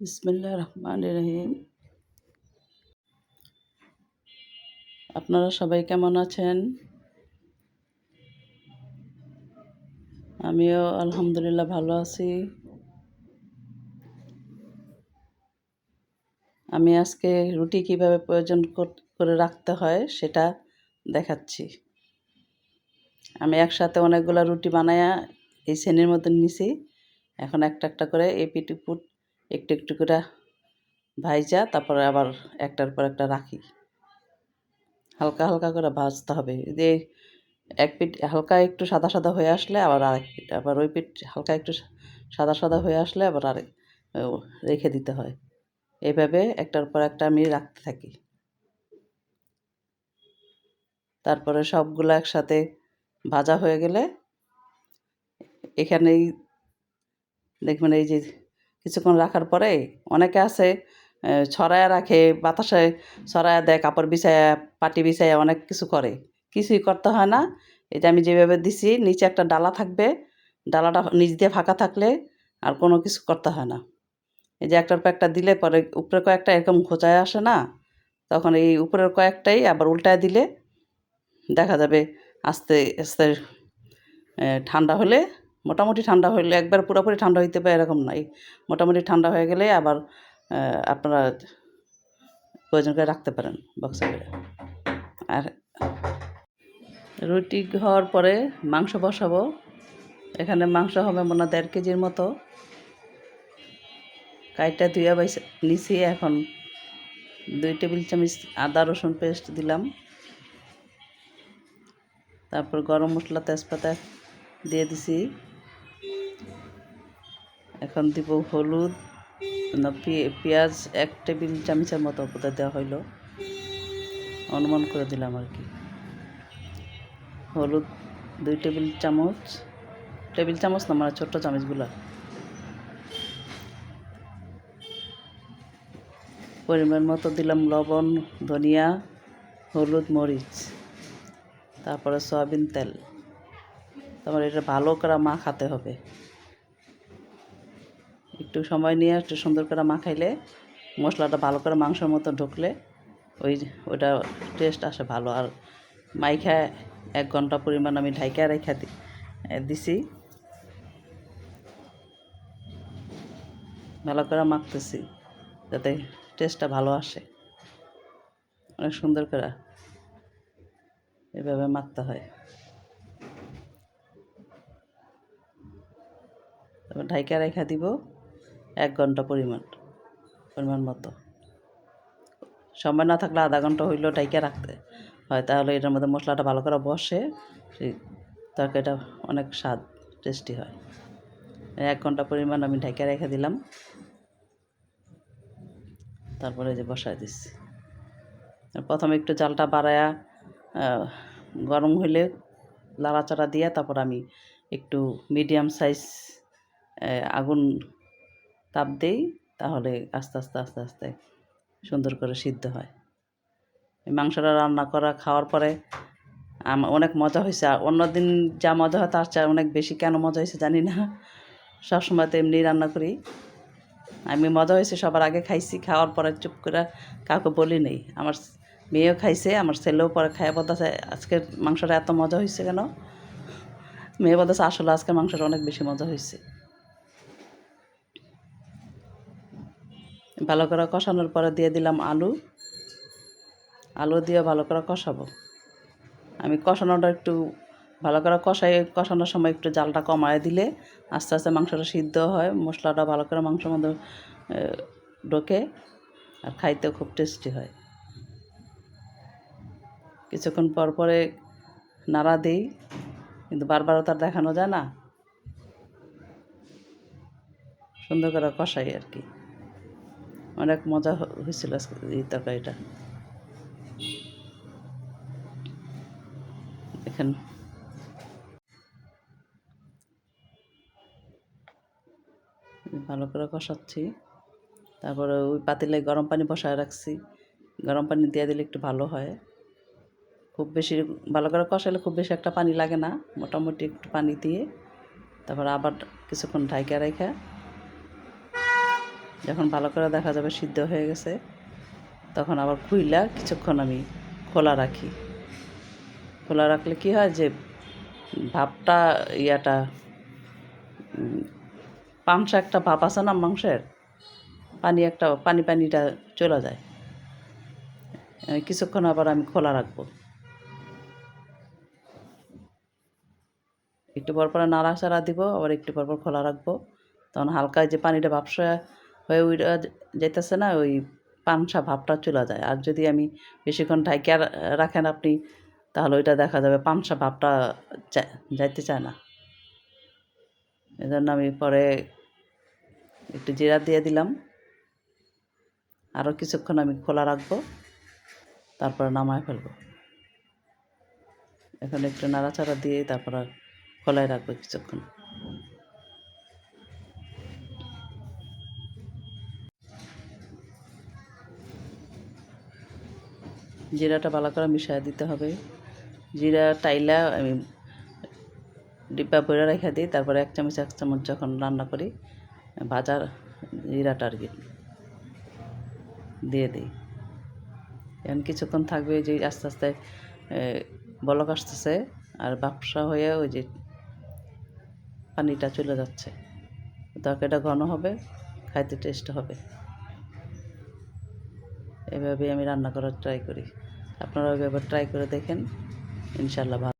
বিসমিল্লাহ রহমান রহিম। আপনারা সবাই কেমন আছেন? আমিও আলহামদুলিল্লাহ ভালো আছি। আমি আজকে রুটি কীভাবে প্রয়োজন কর- রাখতে হয় সেটা দেখাচ্ছি। আমি একসাথে অনেকগুলো রুটি বানায়া এই শ্রেণির মধ্যে নিছি। এখন একটা একটা করে এপিট উপুট একটু একটু করে ভাইজা, তারপরে আবার একটার পর একটা রাখি। হালকা হালকা করে ভাজতে হবে। যে এক পিঠ হালকা একটু সাদা সাদা হয়ে আসলে আবার আরেক পিঠ, আবার ওই পিঠ হালকা একটু সাদা সাদা হয়ে আসলে আবার আরেক রেখে দিতে হয়। এইভাবে একটার পর একটা আমি রাখতে থাকি। তারপরে সবগুলো একসাথে ভাজা হয়ে গেলে এখানেই দেখবেন এই যে কিছুক্ষণ রাখার পরে অনেকে আছে ছড়ায়া রাখে, বাতাসে ছড়ায়া দেয়, কাপড় বিছায়া, পাটি বিছায়া অনেক কিছু করে। কিছুই করতে হয় না। এটা আমি যেভাবে দিছি, নিচে একটা ডালা থাকবে, ডালাটা নিচ দিয়ে ফাঁকা থাকলে আর কোনো কিছু করতে হয় না। এই যে একটার পর একটা দিলে পরে উপরে কয়েকটা এরকম খোঁচায় আসে না, তখন এই উপরের কয়েকটাই আবার উল্টায় দিলে দেখা যাবে আস্তে আস্তে ঠান্ডা হলে মোটামুটি ঠান্ডা হলে একবার পুরোপুরি ঠান্ডা হইতে পারে এরকম নাই। মোটামুটি ঠান্ডা হয়ে গেলে আবার আপনারা প্রয়োজন করে রাখতে পারেন বক্সে করে। আর রুটি হওয়ার পরে মাংস বসাবো। এখানে মাংস হবে মনে হয় দেড় কেজির মতো। কাইটা ধুয়া বাইসে, নিছি এখন। দুই টেবিল চামচ আদা, রসুন পেস্ট দিলাম। তারপর গরম মশলা তেজপাতা দিয়ে দিছি। এখন দিব হলুদ পেঁয়াজ এক টেবিল চামচের মতো বোধহয় দেওয়া হইল। অনুমান করে দিলাম আর কি। হলুদ দুই টেবিল চামচ টেবিল চামচ না মানে ছোট্ট চামচগুলো। পরিমাণ মতো দিলাম লবণ, ধনিয়া, হলুদ, মরিচ, তারপরে সয়াবিন তেল। তারপরে এটা ভালো করে মাখাতে হবে। একটু সময় নিয়ে একটু সুন্দর করে মাখাইলে, মশলাটা ভালো করে মাংসের মতো ঢুকলে ওই ওটা টেস্ট আসে ভালো। আর মাইখা এক ঘণ্টা পরিমাণ আমি ঢাইকা রেখা দিছি। ভালো করে মাখতেছি, যাতে টেস্টটা ভালো আসে। অনেক সুন্দর করে এভাবে মাখতে হয়। তারপর ঢাইকা রেখা দিব। এক ঘণ্টা পরিমাণ পরিমাণ মতো। সময় না থাকলে আধা ঘণ্টা হইলেও ঢাইকা রাখতে হয়। তাহলে এটার মধ্যে মশলাটা ভালো করে বসে সেই তরকারিটা অনেক স্বাদ টেস্টি হয়। এক ঘণ্টা পরিমাণ আমি ঢাইকা রেখে দিলাম। তারপরে যে বসায় দিচ্ছি প্রথমে একটু জালটা বাড়ায়া গরম হইলে লাড়াচাড়া দিয়ে তারপর আমি একটু মিডিয়াম সাইজ আগুন তাপ দেই, তাহলে আস্তে আস্তে আস্তে আস্তে সুন্দর করে সিদ্ধ হয়। মাংসটা রান্না করা, খাওয়ার পরে অনেক মজা হয়েছে। আর অন্যদিন যা মজা হয়, তার চেয়ে অনেক বেশি কেন মজা হয়েছে জানি না। সবসময় তো এমনি রান্না করি। আমি মজা হয়েছে, সবার আগে খাইছি, খাওয়ার পরে চুপ করে কাউকে বলি নেই। আমার মেয়েও খাইছে, আমার ছেলেও পরে খাইয়া বলতেছে আজকের মাংসটা এত মজা হয়েছে কেন? মেয়ে বলতেছে, আসলে আজকের মাংসটা অনেক বেশি মজা হয়েছে। ভালো করে কষানোর পরে দিয়ে দিলাম আলু। আলু দিয়ে ভালো করে কষাবো। আমি কষানোটা একটু ভালো করে কষাই, কষানোর সময় একটু জালটা কমায় দিলে আস্তে আস্তে মাংসটা সিদ্ধ হয়, মশলাটা ভালো করে মাংসের মধ্যে ঢোকে আর খাইতেও খুব টেস্টি হয়। কিছুক্ষণ পর পরে নাড়া দিই, কিন্তু বারবারও তার দেখানো যায় না। সুন্দর করে কষাই আর কি। অনেক মজা হয়েছিল আজকে এই তরকারিটা। দেখেন ভালো করে কষাচ্ছি। তারপরে ওই পাতিলে গরম পানি বসায় রাখছি। গরম পানি দিয়ে দিলে একটু ভালো হয়। খুব বেশি ভালো করে কষালে খুব বেশি একটা পানি লাগে না। মোটামুটি একটু পানি দিয়ে। তারপর আবার কিছুক্ষণ ঢাইকা রেখে যখন ভালো করে দেখা যাবে সিদ্ধ হয়ে গেছে, তখন আবার খুইলা কিছুক্ষণ আমি খোলা রাখি। খোলা রাখলে কি হয় যে ভাপটা ইয়াটা পাংশা একটা ভাপ আছে না মাংসের? পানি একটা, পানি পানিটা চলে যায়। কিছুক্ষণ আবার আমি খোলা রাখব। একটু পর পরে নাড়াচাড়া দিব, আবার একটু পর পর খোলা রাখব। তখন হালকা যে পানিটা ভাবসা হয়ে উইরা যেতেছে না, ওই পানসা ভাবটা চলে যায়। আর যদি আমি বেশিক্ষণ ঢাইকা রা- রাখেন আপনি, তাহলে ওইটা দেখা যাবে পানসা ভাবটা যাইতে চায় না। এজন্য আমি পরে একটু জিরা দিয়ে দিলাম। আরও কিছুক্ষণ আমি খোলা রাখব, তারপরে নামায় ফেলব। এখন একটু নাড়াচাড়া দিয়ে তারপরে খোলায় রাখব কিছুক্ষণ। জিরাটা ভালো করে মিশিয়ে দিতে হবে। জিরা, টাইলা আমি ডিব্বা বইরা রেখে দিই, তারপরে এক চামচ এক চামচ যখন রান্না করি, ভাজার জিরাটা আর দিয়ে দিই। এখন কিছুক্ষণ থাকবে যে আস্তে আস্তে বলক আসতেছে আর বাপসা হয়ে ওই যে পানিটা চলে যাচ্ছে। তরকারিটা ঘন হবে, খাইতে টেস্ট হবে। এভাবে আমি রান্না করার ট্রাই করি। আপনারাও এভাবে ট্রাই করে দেখেন। ইনশাল্লাহ ভালো